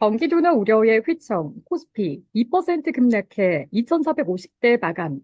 경기도나 우려의 휘청, 코스피 2% 급락해 2,450대 마감.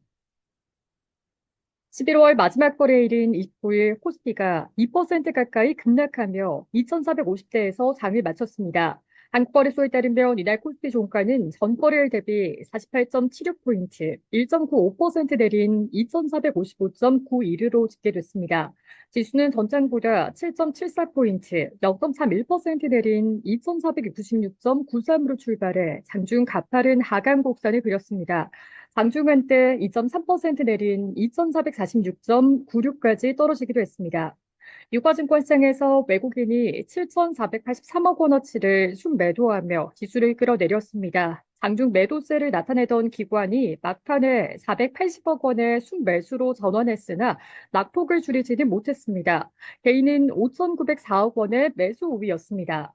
11월 마지막 거래일인 29일 코스피가 2% 가까이 급락하며 2,450대에서 장을 마쳤습니다. 한국거래소에 따르면 이날 코스피 종가는 전거래일 대비 48.76포인트, 1.95% 내린 2,455.91으로 집계됐습니다. 지수는 전장보다 7.74포인트, 0.31% 내린 2,496.93으로 출발해 장중 가파른 하강 곡선을 그렸습니다. 장중 한때 2.3% 내린 2,446.96까지 떨어지기도 했습니다. 유가증권시장에서 외국인이 7,483억 원어치를 순매도하며 지수를 끌어내렸습니다. 장중 매도세를 나타내던 기관이 막판에 480억 원의 순매수로 전환했으나 낙폭을 줄이지는 못했습니다. 개인은 5,904억 원의 매수 우위였습니다.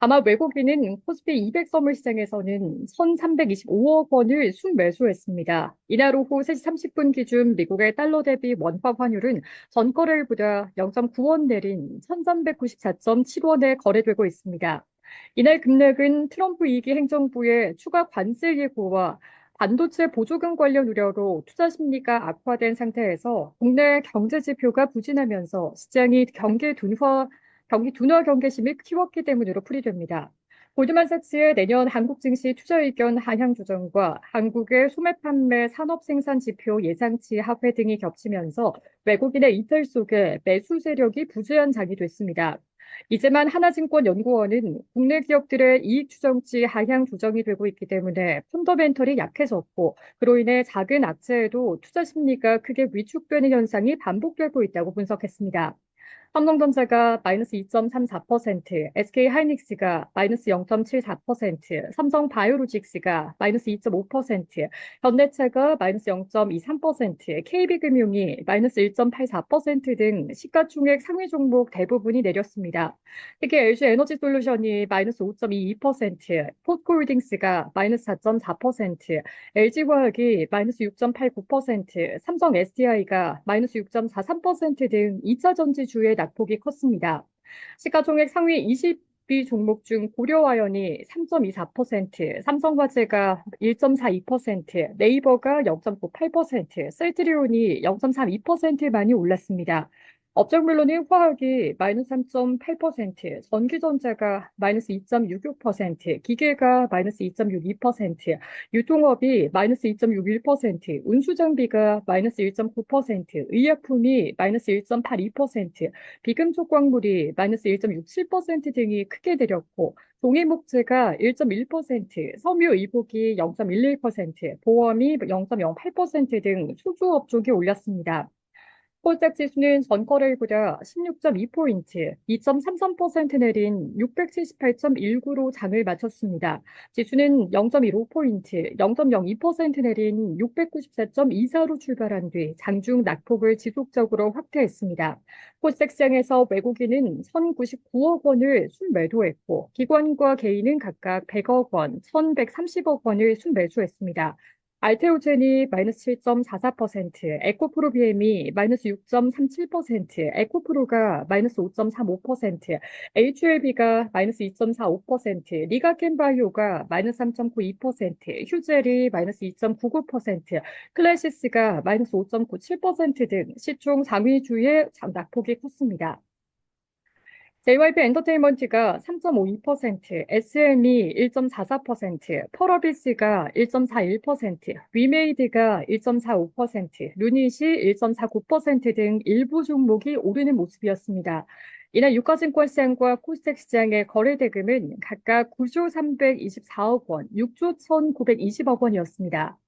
아마 외국인은 코스피 200 선물 시장에서는 1,325억 원을 순매수했습니다. 이날 오후 3시 30분 기준 미국의 달러 대비 원화 환율은 전 거래일보다 0.9원 내린 1,394.7원에 거래되고 있습니다. 이날 급락은 트럼프 2기 행정부의 추가 관세 예고와 반도체 보조금 관련 우려로 투자 심리가 악화된 상태에서 국내 경제 지표가 부진하면서 시장이 경기 둔화 경기 둔화 경계심을 키웠기 때문으로 풀이됩니다. 골드만삭스의 내년 한국 증시 투자 의견 하향 조정과 한국의 소매 판매 산업 생산 지표 예상치 하회 등이 겹치면서 외국인의 이탈 속에 매수 세력이 부재한 장이 됐습니다. 이제만 하나증권연구원은 국내 기업들의 이익 추정치 하향 조정이 되고 있기 때문에 펀더멘털이 약해졌고 그로 인해 작은 악재에도 투자 심리가 크게 위축되는 현상이 반복되고 있다고 분석했습니다. 삼성전자가 마이너스 2.34%, SK하이닉스가 마이너스 0.74%, 삼성바이오로직스가 마이너스 2.5%, 현대차가 마이너스 0.23%, KB금융이 마이너스 1.84%등 시가총액 상위 종목 대부분이 내렸습니다. 특히 LG에너지솔루션이 마이너스 5.22%, 포스코홀딩스가 마이너스 4.4%, LG화학이 마이너스 6.89%, 삼성 SDI가 마이너스 6.43%등 2차 전지 주의 낙폭이 컸습니다. 시가총액 상위 20위 종목 중 고려와연이 3.24%, 삼성화재가 1.42%, 네이버가 0.98%, 셀트리온이 0.32% 많이 올랐습니다. 업종별로는 화학이 마이너스 3.8%, 전기전자가 마이너스 2.66%, 기계가 마이너스 2.62%, 유통업이 마이너스 2.61%, 운수장비가 마이너스 1.9%, 의약품이 마이너스 1.82%, 비금속광물이 마이너스 1.67% 등이 크게 내렸고, 동해목재가 1.1%, 섬유의복이 0.11%, 보험이 0.08%등 수주업종이 올렸습니다. 코스닥 지수는 전거래일 보다 16.2포인트, 2.33% 내린 678.19로 장을 마쳤습니다. 지수는 0.15포인트, 0.02% 내린 694.24로 출발한 뒤 장중 낙폭을 지속적으로 확대했습니다. 코스닥 시장에서 외국인은 1,099억 원을 순매도했고 기관과 개인은 각각 100억 원, 1,130억 원을 순매수했습니다. 알테오젠이 마이너스 7.44%, 에코프로 BM이 마이너스 6.37%, 에코프로가 마이너스 5.35%, HLB가 마이너스 2.45%, 리가켄바이오가 마이너스 3.92%, 휴젤이 마이너스 2.99%, 클래시스가 마이너스 5.97%등 시총 상위주의 낙폭이 컸습니다. JYP 엔터테인먼트가 3.52%, SM이 1.44%, 펄어비스가 1.41%, 위메이드가 1.45%, 루닛이 1.49%등 일부 종목이 오르는 모습이었습니다. 이날 유가증권시장과 코스닥 시장의 거래 대금은 각각 9조 324억 원, 6조 1,920억 원이었습니다.